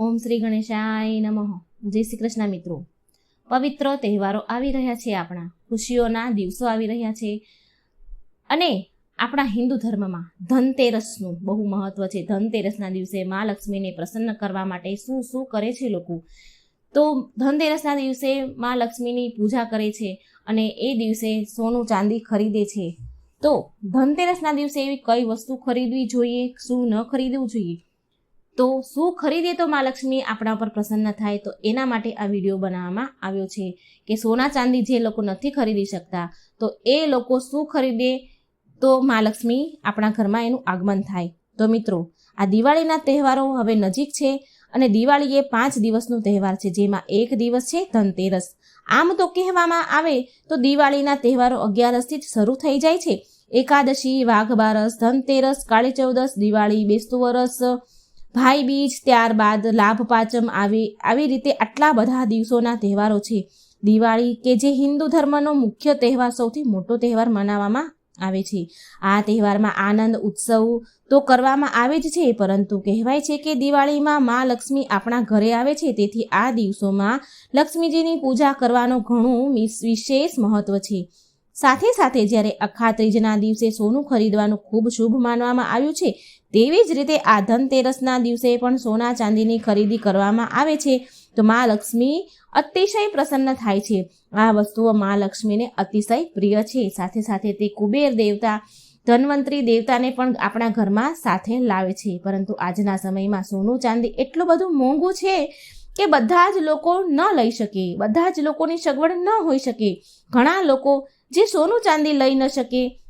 ઓમ શ્રી ગણેશાય નમઃ. જય શ્રી કૃષ્ણ મિત્રો. પવિત્ર તહેવારો આવી રહ્યા છે આપણા. ખુશીઓના દિવસો આવી રહ્યા છે. અને આપણા હિન્દુ ધર્મમાં ધનતેરસનું બહુ મહત્વ છે. ધનતેરસના દિવસે મા લક્ષ્મીને પ્રસન્ન કરવા માટે શું શું કરે છે લોકો? તો ધનતેરસના દિવસે મા લક્ષ્મીની પૂજા કરે છે અને એ દિવસે સોનું ચાંદી ખરીદે છે. તો ધનતેરસના દિવસે એવી કઈ વસ્તુ ખરીદવી જોઈએ, શું ન ખરીદવું જોઈએ? તો શું ખરીદે તો મા લક્ષ્મી? આપણા પર પ્રસન્ન થાય તો એના માટે આ વીડિયો બનાવવામાં આવ્યો છે કે સોના ચાંદી જે લોકો નથી ખરીદી શકતા, તો એ લોકો શું ખરીદે તો મા લક્ષ્મી આપણા ઘરમાં એનું આગમન થાય. તો મિત્રો, આ દિવાળીના તહેવારો હવે નજીક છે અને દિવાળી એ પાંચ દિવસનો તહેવાર છે જેમાં એક દિવસ છે ધનતેરસ. આમ તો કહેવામાં આવે તો દિવાળીના તહેવારો અગિયારસથી જ શરૂ થઈ જાય છે. એકાદશી વાઘ બારસ ધનતેરસ, કાળી ચૌદસ, દિવાળી, બેસતું વરસ ભાઈ બીજ ત્યારબાદ લાભ પાચમ આવી આવી રીતે આટલા બધા દિવસોના તહેવારો છે. દિવાળી કે જે હિન્દુ ધર્મનો મુખ્ય તહેવાર સૌથી મોટો તહેવાર મનાવવામાં આવે છે. આ તહેવારમાં આનંદ, ઉત્સવ તો કરવામાં આવે જ છે, પરંતુ કહેવાય છે કે દિવાળીમાં મા લક્ષ્મી આપણા ઘરે આવે છે, તેથી આ દિવસોમાં લક્ષ્મીજીની પૂજા કરવાનું ઘણું વિશેષ મહત્વ છે. સાથે સાથે જ્યારે અખાત્રીજના દિવસે સોનું ખરીદવાનું ખૂબ શુભ માનવામાં આવ્યું છે, તેવી જ રીતે આ ધનતેરસના દિવસે પણ સોના ચાંદીની ખરીદી કરવામાં આવે છે. તો મા લક્ષ્મી અતિશય પ્રસન્ન થાય છે. આ વસ્તુઓ મા લક્ષ્મીને અતિશય પ્રિય છે. સાથે સાથે તે કુબેર દેવતા, ધન્વંતરી દેવતાને પણ આપણા ઘરમાં સાથે લાવે છે. પરંતુ આજના સમયમાં સોનું ચાંદી એટલું બધું મોંઘું છે કે બધા જ લોકો ન લઈ શકે. બધા જ લોકોની સગવડ ન હોઈ શકે. ઘણા લોકો જે સોનું ચાંદી લઈ ન શકે,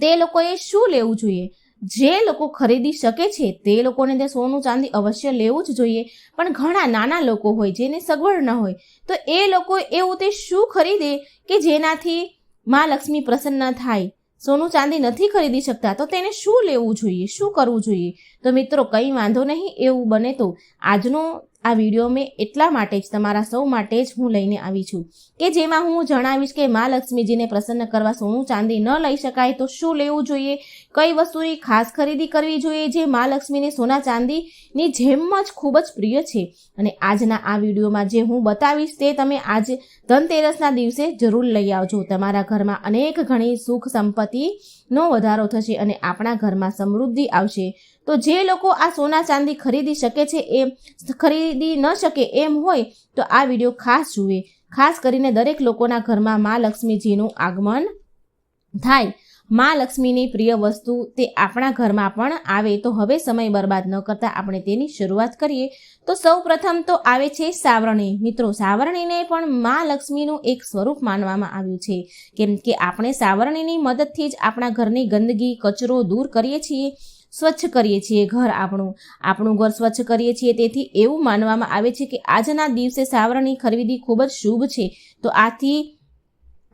તે લોકોએ શું લેવું જોઈએ? જે લોકો ખરીદી શકે છે, તે લોકોને તે સોનું ચાંદી અવશ્ય લેવું જ જોઈએ. પણ ઘણા નાના લોકો હોય, જેને સગવડ ન હોય, તો એ લોકો એવું તે શું ખરીદે કે જેનાથી મા લક્ષ્મી પ્રસન્ન થાય? સોનું ચાંદી નથી ખરીદી શકતા, તો તેને શું લેવું જોઈએ? શું કરવું જોઈએ? તો મિત્રો, કંઈ વાંધો નહીં, એવું બને તો આજનો આ વીડિયો મેં એટલા માટે જ તમારા સૌ માટે જ હું લઈને આવી છું કે જેમાં હું જણાવીશ કે મા લક્ષ્મીજીને પ્રસન્ન કરવા સોનું ચાંદી ન લઈ શકાય તો શું લેવું જોઈએ? કઈ વસ્તુની ખાસ ખરીદી કરવી જોઈએ જે મા લક્ષ્મીને સોના ચાંદીની જેમ જ ખૂબ જ પ્રિય છે? અને આજના આ વિડીયોમાં જે હું બતાવીશ તે તમે આજ ધનતેરસના દિવસે જરૂર લઈ આવજો. તમારા ઘરમાં અનેક ઘણી સુખ સંપત્તિનો વધારો થશે અને આપણા ઘરમાં સમૃદ્ધિ આવશે. તો જે લોકો આ સોના ચાંદી ખરીદી શકે છે એ ખરીદી ન શકે એમ હોય તો આ વીડિયો ખાસ જુએ. ખાસ કરીને દરેક લોકોના ઘરમાં મા લક્ષ્મીજીનું આગમન થાય. મા લક્ષ્મીની પ્રિય વસ્તુ તે આપણા ઘરમાં પણ આવે તો હવે સમય બરબાદ ન કરતા આપણે તેની શરૂઆત કરીએ. તો સૌ પ્રથમ તો આવે છે સાવરણી. મિત્રો, સાવરણીને પણ મા લક્ષ્મીનું એક સ્વરૂપ માનવામાં આવ્યું છે. કેમ કે આપણે સાવરણીની મદદથી જ આપણા ઘરની ગંદકી કચરો દૂર કરીએ છીએ. સ્વચ્છ કરીએ છીએ ઘર આપણું. આપણું ઘર સ્વચ્છ કરીએ છીએ. તેથી એવું માનવામાં આવે છે કે આજના દિવસે સાવરણી ખરીદી ખૂબ જ શુભ છે. તો આથી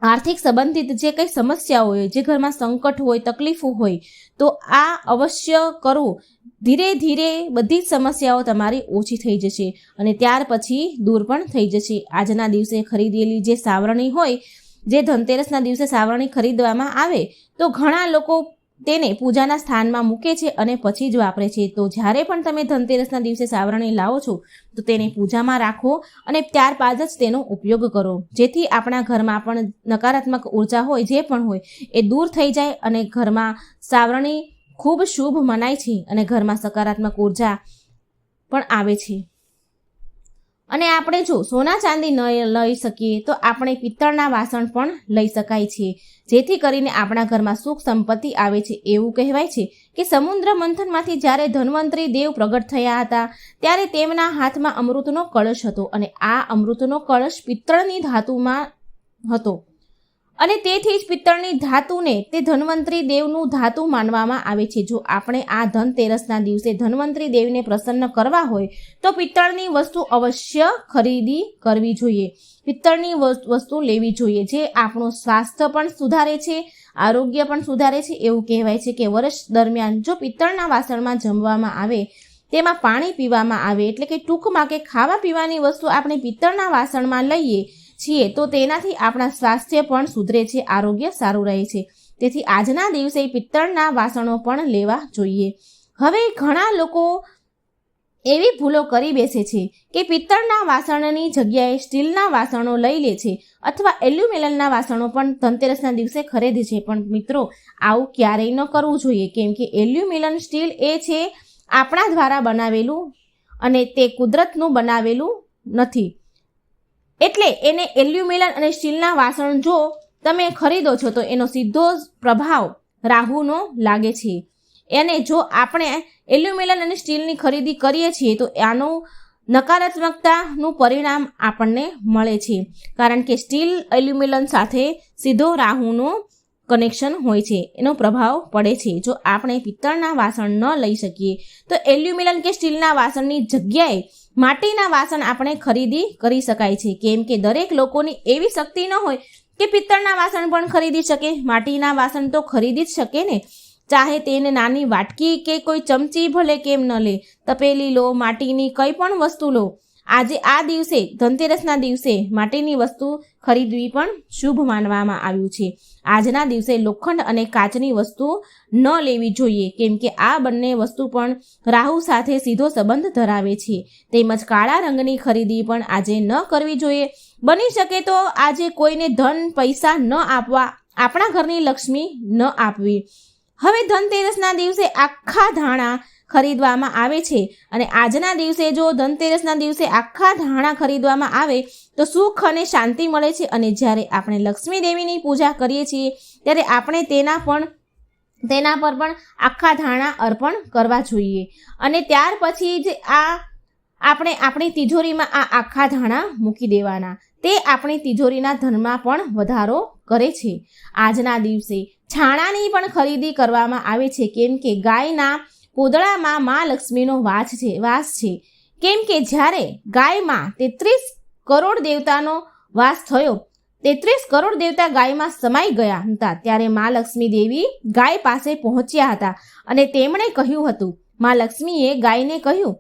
આર્થિક સંબંધિત જે કંઈ સમસ્યાઓ હોય, જે ઘરમાં સંકટ હોય, તકલીફો હોય, તો આ અવશ્ય કરવું ધીરે ધીરે બધી જ સમસ્યાઓ તમારી ઓછી થઈ જશે અને ત્યાર પછી દૂર પણ થઈ જશે. આજના દિવસે ખરીદેલી જે સાવરણી હોય, જે ધનતેરસના દિવસે સાવરણી ખરીદવામાં આવે, તો ઘણા લોકો તેને પૂજાના સ્થાનમાં મૂકે છે અને પછી જ વાપરે છે તો જ્યારે પણ તમે ધનતેરસના દિવસે સાવરણી લાવો છો, તો તેને પૂજામાં રાખો અને ત્યારબાદ જ તેનો ઉપયોગ કરો. જેથી આપણા ઘરમાં પણ નકારાત્મક ઊર્જા હોય, જે પણ હોય, એ દૂર થઈ જાય અને ઘરમાં સાવરણી ખૂબ શુભ મનાય છે અને ઘરમાં સકારાત્મક ઊર્જા પણ આવે છે. અને આપણે જો સોના ચાંદી ન લઈ શકીએ, તો આપણે પિત્તળના વાસણ પણ લઈ શકાય છે. જેથી કરીને આપણા ઘરમાં સુખ સંપત્તિ આવે છે એવું કહેવાય છે કે સમુદ્ર મંથનમાંથી જ્યારે ધન્વંતરી દેવ પ્રગટ થયા હતા, ત્યારે તેમના હાથમાં અમૃતનો કળશ હતો અને આ અમૃતનો કળશ પિત્તળની ધાતુમાં હતો. અને તેથી જ પિત્તળની ધાતુને તે ધન્વંતરી દેવનું ધાતુ માનવામાં આવે છે. જો આપણે આ ધનતેરસના દિવસે ધન્વંતરી દેવને પ્રસન્ન કરવા હોય, તો પિત્તળની વસ્તુ અવશ્ય ખરીદી કરવી જોઈએ. પિત્તળની વસ- વસ્તુ લેવી જોઈએ જે આપણું સ્વાસ્થ્ય પણ સુધારે છે, આરોગ્ય પણ સુધારે છે. એવું કહેવાય છે કે વર્ષ દરમિયાન જો પિત્તળના વાસણમાં જમવામાં આવે, તેમાં પાણી પીવામાં આવે, એટલે કે ટૂંકમાં કે ખાવા પીવાની વસ્તુ આપણે પિત્તળના વાસણમાં લઈએ છીએ, તો તેનાથી આપણા સ્વાસ્થ્ય પણ સુધરે છે, આરોગ્ય સારું રહે છે. તેથી આજના દિવસે પિત્તળના વાસણો પણ લેવા જોઈએ. હવે ઘણા લોકો એવી ભૂલો કરી બેસે છે કે પિત્તળના વાસણની જગ્યાએ સ્ટીલના વાસણો લઈ લે છે અથવા એલ્યુમિનિયમના વાસણો પણ ધનતેરસના દિવસે ખરીદે છે. પણ મિત્રો, આવું ક્યારેય ન કરવું જોઈએ, કેમ કે એલ્યુમિનિયમ સ્ટીલ એ છે આપણા દ્વારા બનાવેલું અને તે કુદરતનું બનાવેલું નથી. એટલે એને એલ્યુમિનિયમ અને સ્ટીલના વાસણ જો તમે ખરીદો છો, તો એનો સીધો જ પ્રભાવ રાહુનો લાગે છે. એને જો આપણે એલ્યુમિનિયમ અને સ્ટીલની ખરીદી કરીએ છીએ, તો આનું નકારાત્મકતાનું પરિણામ આપણને મળે છે. કારણ કે સ્ટીલ એલ્યુમિનિયમ સાથે સીધો રાહુનો કનેક્શન હોય છે, એનો પ્રભાવ પડે છે. જો આપણે પિત્તળના વાસણ ન લઈ શકીએ, તો એલ્યુમિનિયમ કે સ્ટીલના વાસણની જગ્યાએ માટીના વાસણ આપણે ખરીદી કરી શકાય છે. કેમ કે દરેક લોકોની એવી શક્તિ ન હોય કે પિત્તળના વાસણ પણ ખરીદી શકે. માટીના વાસણ તો ખરીદી જ શકે ને. ચાહે તેને નાની વાટકી કે કોઈ ચમચી ભલે કેમ ન લે, તપેલી લો, માટીની કંઈ પણ વસ્તુ લો આજે આ દિવસે ધનતેરસના દિવસે માટીની વસ્તુ ખરીદવી પણ શુભ માનવામાં આવ્યું છે. આજના દિવસે લોખંડ અને કાચની વસ્તુ ન લેવી જોઈએ, કેમ કે આ બંને વસ્તુ પણ રાહુ સાથે સીધો સંબંધ ધરાવે છે. તેમજ કાળા રંગની ખરીદી પણ આજે ન કરવી જોઈએ. બની શકે તો આજે કોઈને ધન, પૈસા ન આપવા આપણા ઘરની લક્ષ્મી ન આપવી. હવે ધનતેરસના દિવસે આખા ધાણા ખરીદવામાં આવે છે. અને આજના દિવસે જો ધનતેરસના દિવસે આખા ધાણા ખરીદવામાં આવે, તો સુખ અને શાંતિ મળે છે. અને જ્યારે આપણે લક્ષ્મી દેવીની પૂજા કરીએ છીએ, ત્યારે આપણે તેના પણ, તેના પર પણ આખા ધાણા અર્પણ કરવા જોઈએ. અને ત્યાર પછી જ આ, આપણે આપણી તિજોરીમાં આ આખા ધાણા મૂકી દેવાના. તે આપણી તિજોરીના ધનમાં પણ વધારો કરે છે. આજના દિવસે છાણાની પણ ખરીદી કરવામાં આવે છે. કેમ કે ગાયના પોદળામાં મા લક્ષ્મીનો વાસ છે વાસ છે. કેમ કે જ્યારે ગાયમાં તેત્રીસ કરોડ દેવતાનો વાસ થયો, તેત્રીસ કરોડ દેવતા ગાયમાં સમાઈ ગયા હતા, ત્યારે મા લક્ષ્મી દેવી ગાય પાસે પહોંચ્યા હતા અને તેમણે કહ્યું હતું, મા લક્ષ્મીએ ગાયને કહ્યું,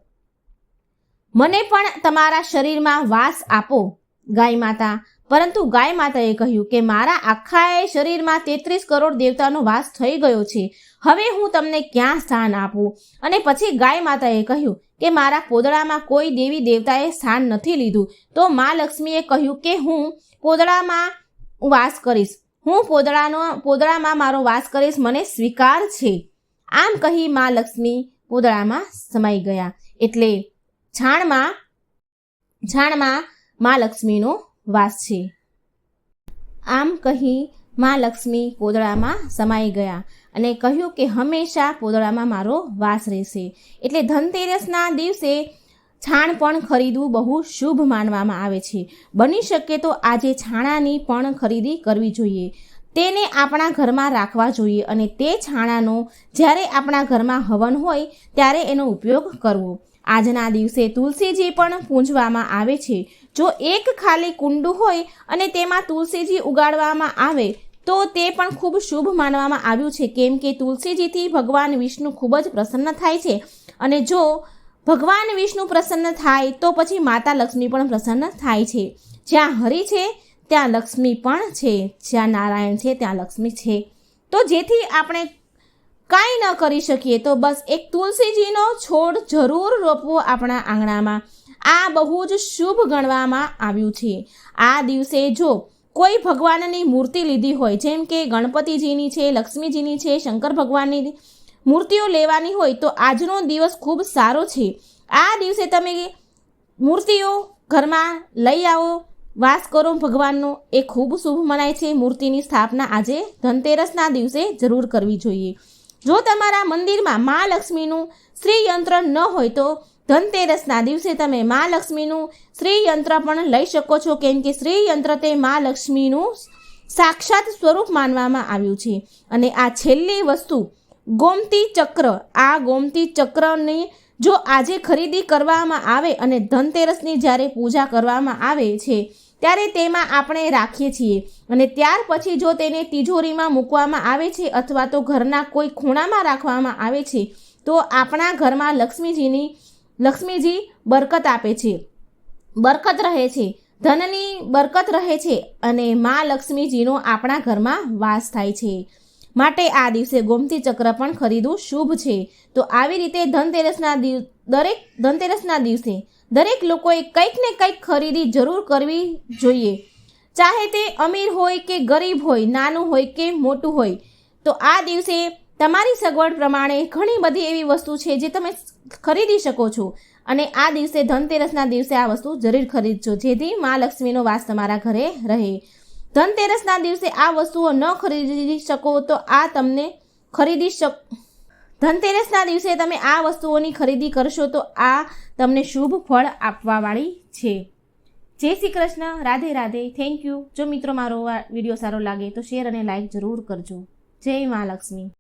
મને પણ તમારા શરીરમાં વાસ આપો, ગાય માતા પરંતુ ગાય માતાએ કહ્યું કે મારા આખા શરીરમાં તેત્રીસ કરોડ દેવતાનો વાસ થઈ ગયો છે. હવે હું તમને ક્યાં સ્થાન આપું? અને પછી ગાય માતાએ કહ્યું કે મારા પોદળામાં કોઈ દેવી દેવતાએ સ્થાન નથી લીધું. તો મા લક્ષ્મીએ કહ્યું કે હું પોદળામાં વાસ કરીશ. હું પોદળાનો, પોદળામાં મારો વાસ કરીશ, મને સ્વીકાર છે. આમ કહી મા લક્ષ્મી પોદળામાં સમાઈ ગયા. એટલે છાણમાં છાણમાં મા લક્ષ્મીનો વાસ. છે આમ કહી મા લક્ષ્મી પોદળામાં સમાઈ ગયા અને કહ્યું કે હંમેશા પોદળામાં મારો વાસ રહેશે. એટલે ધનતેરસના દિવસે છાણ પણ ખરીદવું બહુ શુભ માનવામાં આવે છે. બની શકે તો આજે છાણાની પણ ખરીદી કરવી જોઈએ. તેને આપણા ઘરમાં રાખવા જોઈએ અને તે છાણાનો જ્યારે આપણા ઘરમાં હવન હોય ત્યારે એનો ઉપયોગ કરવો. આજના દિવસે તુલસીજી પણ પૂંજવામાં આવે છે. જો એક ખાલી કુંડું હોય અને તેમાં તુલસીજી ઉગાડવામાં આવે, તો તે પણ ખૂબ શુભ માનવામાં આવ્યું છે. કેમ કે તુલસીજીથી ભગવાન વિષ્ણુ ખૂબ જ પ્રસન્ન થાય છે. અને જો ભગવાન વિષ્ણુ પ્રસન્ન થાય, તો પછી માતા લક્ષ્મી પણ પ્રસન્ન થાય છે. જ્યાં હરિ છે, ત્યાં લક્ષ્મી પણ છે. જ્યાં નારાયણ છે, ત્યાં લક્ષ્મી છે. તો જેથી આપણે કાંઈ ન કરી શકીએ, તો બસ એક તુલસીજીનો છોડ જરૂર રોપવો આપણા આંગણામાં. આ બહુ જ શુભ ગણવામાં આવ્યું છે. આ દિવસે જો કોઈ ભગવાનની મૂર્તિ લીધી હોય, જેમ કે ગણપતિજીની છે, લક્ષ્મીજીની છે, શંકર ભગવાનની મૂર્તિઓ લેવાની હોય, તો આજનો દિવસ ખૂબ સારો છે. આ દિવસે તમે મૂર્તિઓ ઘરમાં લઈ આવો, વાસ કરો, ભગવાનનો એ ખૂબ શુભ મનાય છે. મૂર્તિની સ્થાપના આજે ધનતેરસના દિવસે જરૂર કરવી જોઈએ. જો તમારા મંદિરમાં મા લક્ષ્મીનું શ્રી ન હોય, તો ધનતેરસના દિવસે તમે મા લક્ષ્મીનું શ્રીયંત્ર પણ લઈ શકો છો, કેમ કે શ્રીયંત્ર તે મા લક્ષ્મીનું સાક્ષાત સ્વરૂપ માનવામાં આવ્યું છે. અને આ છેલ્લી વસ્તુ, ગોમતી ચક્ર. આ ગોમતી ચક્રની જો આજે ખરીદી કરવામાં આવે અને ધનતેરસની જ્યારે પૂજા કરવામાં આવે છે, ત્યારે તેમાં આપણે રાખીએ છીએ. અને ત્યાર પછી જો તેને તિજોરીમાં મૂકવામાં આવે છે અથવા તો ઘરના કોઈ ખૂણામાં રાખવામાં આવે છે, તો આપણા ઘરમાં લક્ષ્મીજીની લક્ષ્મીજી બરકત આપે છે. બરકત રહે છે. ધનની બરકત રહે છે અને મા લક્ષ્મીજીનો આપણા ઘરમાં વાસ થાય છે. માટે આ દિવસે ગોમતી ચક્ર પણ ખરીદવું શુભ છે. તો આવી રીતે ધનતેરસના દિવ, દરેક, ધનતેરસના દિવસે દરેક લોકોએ કંઈક ને કંઈક ખરીદી જરૂર કરવી જોઈએ. ચાહે તે અમીર હોય કે ગરીબ હોય, નાનું હોય કે મોટું હોય, તો આ દિવસે તમારી સગવડ પ્રમાણે ઘણી બધી એવી વસ્તુ છે જે તમે ખરીદી શકો છો. અને આ દિવસે ધનતેરસના દિવસે આ વસ્તુ જરૂર ખરીદજો, જેથી મા લક્ષ્મીનો વાસ તમારા ઘરે રહે. ધનતેરસના દિવસે આ વસ્તુઓ ન ખરીદી શકો તો આ તમને ખરીદી શક, ધનતેરસના દિવસે તમે આ વસ્તુઓની ખરીદી કરશો તો આ તમને શુભ ફળ આપવાવાળી છે. જય શ્રી કૃષ્ણ, રાધે રાધે, થેન્ક યુ. જો મિત્રો મારો વીડિયો સારો લાગે તો શેર અને લાઈક જરૂર કરજો. જય મા લક્ષ્મી.